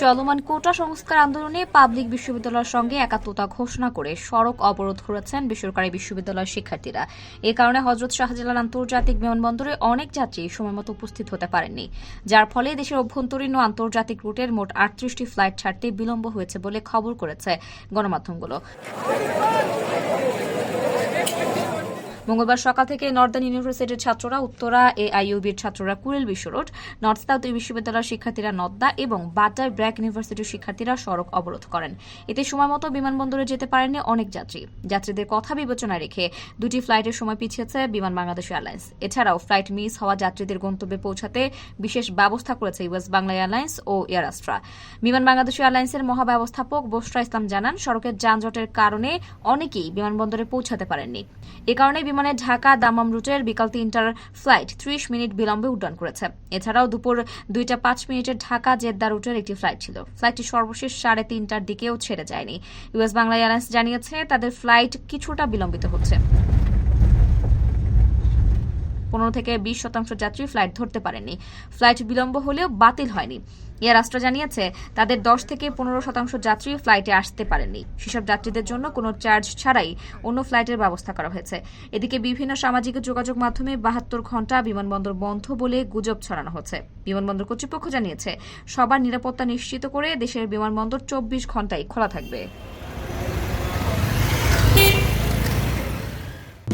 চলমান কোটা সংস্কার আন্দোলনে পাবলিক বিশ্ববিদ্যালয়ের সঙ্গে একাত্মতা ঘোষণা করে সড়ক অবরোধ করেছেন বেসরকারি বিশ্ববিদ্যালয়ের শিক্ষার্থীরা। এ কারণে হজরত শাহজালাল আন্তর্জাতিক বিমানবন্দরে অনেক যাত্রী সময়মতো উপস্থিত হতে পারেননি। যার ফলে দেশের অভ্যন্তরীণ ও আন্তর্জাতিক রুটের মোট আটত্রিশটি ফ্লাইট ছাড়তে বিলম্ব হয়েছে বলে খবর করেছে গণমাধ্যমগুলো। মঙ্গলবার সকাল থেকে নর্দার্ন ইউনিভার্সিটির ছাত্ররা, উত্তরা এআইইউবির ছাত্ররা কুড়িল বিশ্ব রোড, নর্থ সাউথ বিশ্ববিদ্যালয়ের শিক্ষার্থীরা নদ্দা এবং বাটার ব্র্যাক ইউনিভার্সিটির শিক্ষার্থীরা সড়ক অবরোধ করেন। এতে সময়মতো বিমানবন্দরে যেতে পারেননি অনেক যাত্রী। যাত্রীদের কথা বিবেচনায় রেখে দুটি ফ্লাইটের সময় পিছিয়েছে বিমান বাংলাদেশ এয়ারলাইন্স। এছাড়াও ফ্লাইট মিস হওয়া যাত্রীদের গন্তব্যে পৌঁছাতে বিশেষ ব্যবস্থা করেছে ইউএস বাংলা এয়ারলাইন্স ও এয়ার আস্ট্রা বিমান বাংলাদেশ এয়ারলাইন্সের মহাব্যবস্থাপক বসরা ইসলাম জানান, সড়কের যানজটের কারণে অনেকেই বিমানবন্দরে পৌঁছাতে পারেননি। এ কারণে বিমানে ঢাকা দামাম রুটের বিকাল তিনটার ফ্লাইট ত্রিশ মিনিট বিলম্বে উড্ডয়ন করেছে। এছাড়াও দুপুর দুইটা পাঁচ মিনিটে ঢাকা জেদ্দা রুটের একটি ফ্লাইট ছিল। ফ্লাইটটি সর্বশেষ সাড়ে তিনটার দিকেও ছেড়ে যায়নি। ইউএস বাংলা এয়ারলাইন্স জানিয়েছে, তাদের ফ্লাইট কিছুটা বিলম্বিত হচ্ছে। পনেরো থেকে বিশ শতাংশ যাত্রী ফ্লাইট ধরতে পারেননি ফ্লাইট বিলম্ব হলেও বাতিল হয়নি। এয়ার রাষ্ট্র জানিয়েছে, তাদের দশ থেকে পনেরো শতাংশ যাত্রী ফ্লাইটে আসতে পারেননি সেসব যাত্রীদের জন্য কোনো চার্জ ছাড়াই অন্য ফ্লাইটের ব্যবস্থা করা হয়েছে। এদিকে বিভিন্ন সামাজিক যোগাযোগ মাধ্যমে বাহাত্তর ঘণ্টা বিমানবন্দর বন্ধ বলে গুজব ছড়ানো হচ্ছে। বিমানবন্দর কর্তৃপক্ষ জানিয়েছে, সবার নিরাপত্তা নিশ্চিত করে দেশের বিমানবন্দর চব্বিশ ঘন্টাই খোলা থাকবে।